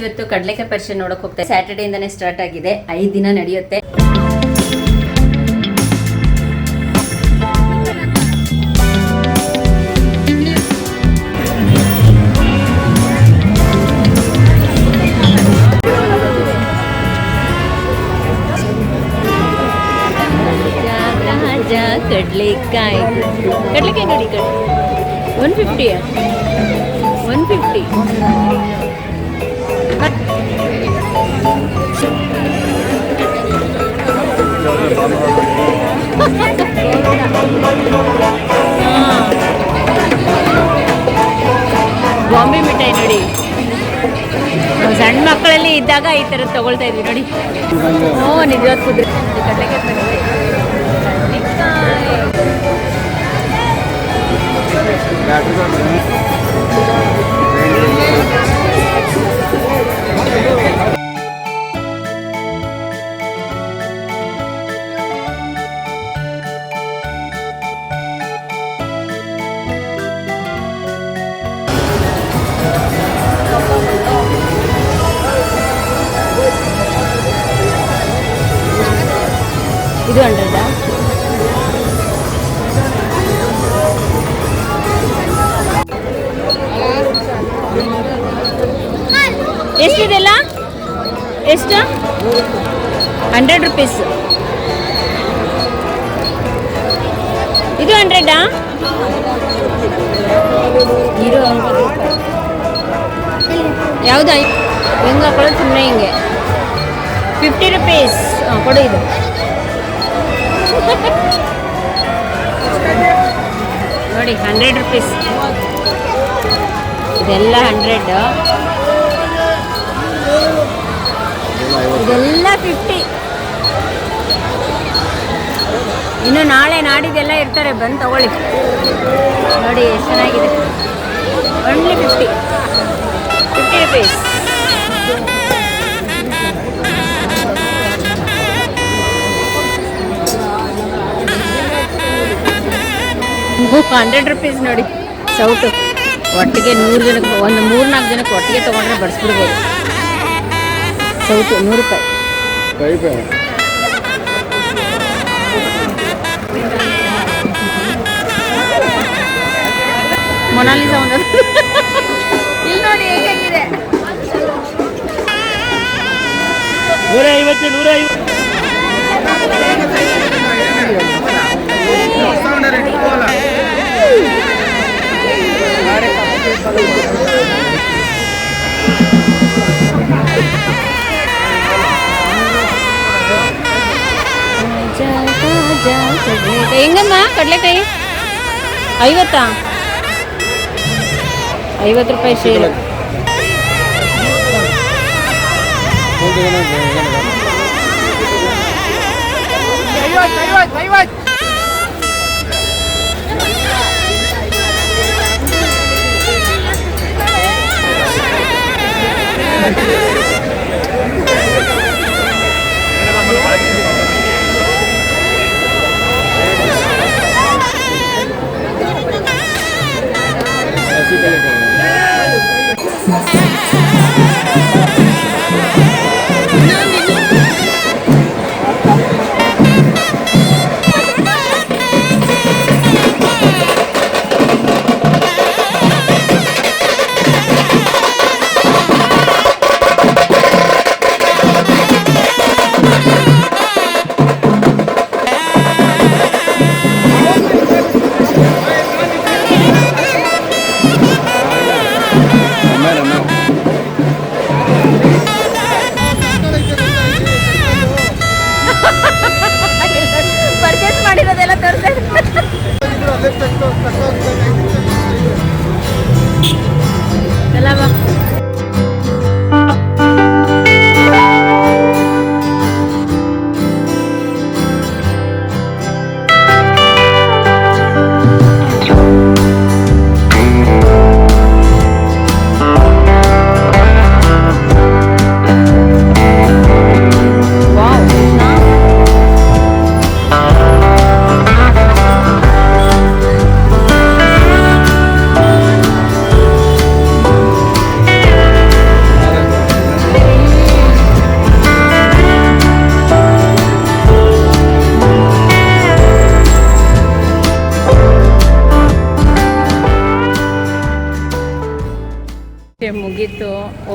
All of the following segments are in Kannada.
ಇವತ್ತು ಕಡಲೆಕಾಯಿ ಪರಿಷೆ ನೋಡಕ್ ಹೋಗ್ತಾ ಸ್ಯಾಟರ್ಡೇ ಇಂದಾನೆ ಸ್ಟಾರ್ಟ್ ಆಗಿದೆ. ಐದು ದಿನ ನಡೆಯುತ್ತೆ. ಕಡಲೆಕಾಯಿ. ಕಡಲೆಕಾಯಿ ನೋಡಿ ಕಡಲೆ one fifty one fifty Bombay ಮಿಠಾಯಿ ನೋಡಿ. ಸಣ್ಣ ಮಕ್ಕಳಲ್ಲಿ ಇದ್ದಾಗ ಈ ಥರದ್ದು ತಗೊಳ್ತಾ ಇದ್ವಿ ನೋಡಿ. ಹ್ಞೂ ನಿಜವಾದ ಕುದ್ರೆ. ಕಡಲೆಕಾಯಿ ಇದು ಹಂಡ್ರೆಡಾ ಎಷ್ಟಿದೆಲ್ಲ ಎಷ್ಟು ಹಂಡ್ರೆಡ್ ರುಪೀಸ್ ಇದು ಹಂಡ್ರೆಡಾ ಇರು ಯಾವುದು ಹೆಂಗೆ ಹಾಕೊಳ್ಳೋದು ಸುಮ್ಮನೆ ಹಿಂಗೆ ಫಿಫ್ಟಿ ರುಪೀಸ್ ಹಾಂ ಕೊಡು ಇದು ನೋಡಿ ಹಂಡ್ರೆಡ್ ರುಪೀಸ್ ಇದೆಲ್ಲ ಹಂಡ್ರೆಡ್ ಇದೆಲ್ಲ ಫಿಫ್ಟಿ ಇನ್ನು ನಾಳೆ ನಾಡಿದ್ದೆಲ್ಲ ಇರ್ತಾರೆ, ಬಂದು ತಗೊಳ್ಳಿ. ನೋಡಿ, ಎಷ್ಟು ಚೆನ್ನಾಗಿದೆ. Only fifty fifty rupees hundred rupees ನೋಡಿ. ಸೌಟು. ಒಟ್ಟಿಗೆ ನೂರು ಜನಕ್ಕೆ ಒಂದು ಮೂರು ನಾಲ್ಕು ಜನಕ್ಕೆ ಒಟ್ಟಿಗೆ ತೊಗೊಂಡ್ರೆ ಬಡಿಸ್ಬಿಡ್ಬೋದು. ಸೌಟು ನೂರು ರೂಪಾಯಿ. ಮೊನಾಲಿಸ ಒಂದು ಇಲ್ಲಿ ನೋಡಿ ಹೇಗಿದೆ. ನೂರ ಐವತ್ತು ನೂರ ಐವತ್ತು ಹೆಂಗಮ್ಮ ಕಡಲೆಕಾಯಿ ಐವತ್ತಾ ಐವತ್ತು ರೂಪಾಯಿ ಶೇರು ಐವತ್ತು ಐವತ್ತು ಐವತ್ತು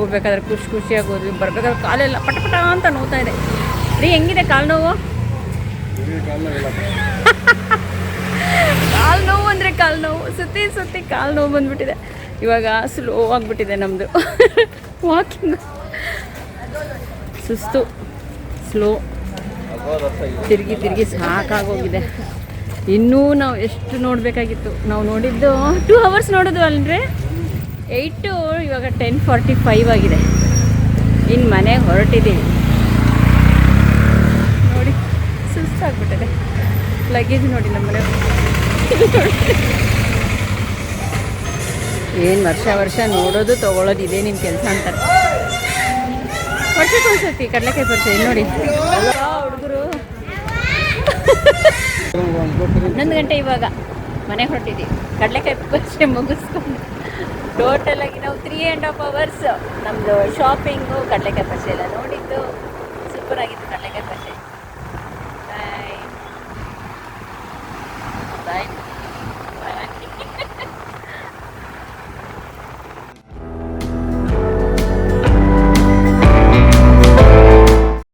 ಹೋಗ್ಬೇಕಾದ್ರೆ ಖುಷಿ ಖುಷಿಯಾಗಿ ಹೋದ್ವಿ. ಬರ್ಬೇಕಾದ್ರೆ ಕಾಲೆಲ್ಲ ಪಟ ಪಟ ಅಂತ ನೋತಾ ಇದೆ. ರೀ, ಹೆಂಗಿದೆ ಕಾಲು ನೋವು? ಕಾಲು ನೋವು ಅಂದರೆ ಕಾಲು ನೋವು. ಸುತ್ತಿ ಸುತ್ತಿ ಕಾಲು ನೋವು ಬಂದ್ಬಿಟ್ಟಿದೆ. ಇವಾಗ ಸ್ಲೋ ಆಗಿಬಿಟ್ಟಿದೆ ನಮ್ಮದು ವಾಕಿಂಗ್. ಸುಸ್ತು, ಸ್ಲೋ. ತಿರುಗಿ ತಿರುಗಿ ಸಾಕಾಗೋಗಿದೆ. ಇನ್ನೂ ನಾವು ಎಷ್ಟು ನೋಡಬೇಕಾಗಿತ್ತು? ನಾವು ನೋಡಿದ್ದು ಟೂ ಅವರ್ಸ್ ನೋಡೋದು ಅಲ್ರಿ? ಏಯ್ಟು ಇವಾಗ ಟೆನ್ ಫಾರ್ಟಿ ಫೈವ್ ಆಗಿದೆ. ಇನ್ನು ಮನೆಗೆ ಹೊರಟಿದ್ದೀವಿ ನೋಡಿ ಸುಸ್ತಾಗ್ಬಿಟ್ಟಿದೆ ಲಗೇಜ್ ನೋಡಿ ನಮ್ಮ ಮನೆ ಏನು ವರ್ಷ ವರ್ಷ ನೋಡೋದು ತೊಗೊಳೋದು ಇದೇ ನಿಮ್ಮ ಕೆಲಸ ಅಂತಾರೆ ವರ್ಷಕ್ಕೆ ಒಂದ್ಸತಿ ಕಡಲೆಕಾಯಿ ಬರ್ತೀವಿ ನೋಡಿ. ಹುಡುಗರು. ಹನ್ನೊಂದು ಗಂಟೆ ಇವಾಗ. ಮನೆಗೆ ಹೊರಟಿದ್ದೀವಿ. ಕಡಲೆಕಾಯಿ ಪರೀಕ್ಷೆ ಮುಗಿಸ್ಕೊಂಡು ಟೋಟಲಾಗಿ ನಾವು ತ್ರೀ ಆ್ಯಂಡ್ ಹಾಫ್ ಅವರ್ಸ್ ನಮ್ಮದು ಶಾಪಿಂಗು ಕಡಲೆಕಾಯಿ ಪರೀಕ್ಷೆ ಎಲ್ಲ ನೋಡಿದ್ದು. ಸೂಪರ್ ಆಗಿತ್ತು ಕಡಲೆಕಾಯಿ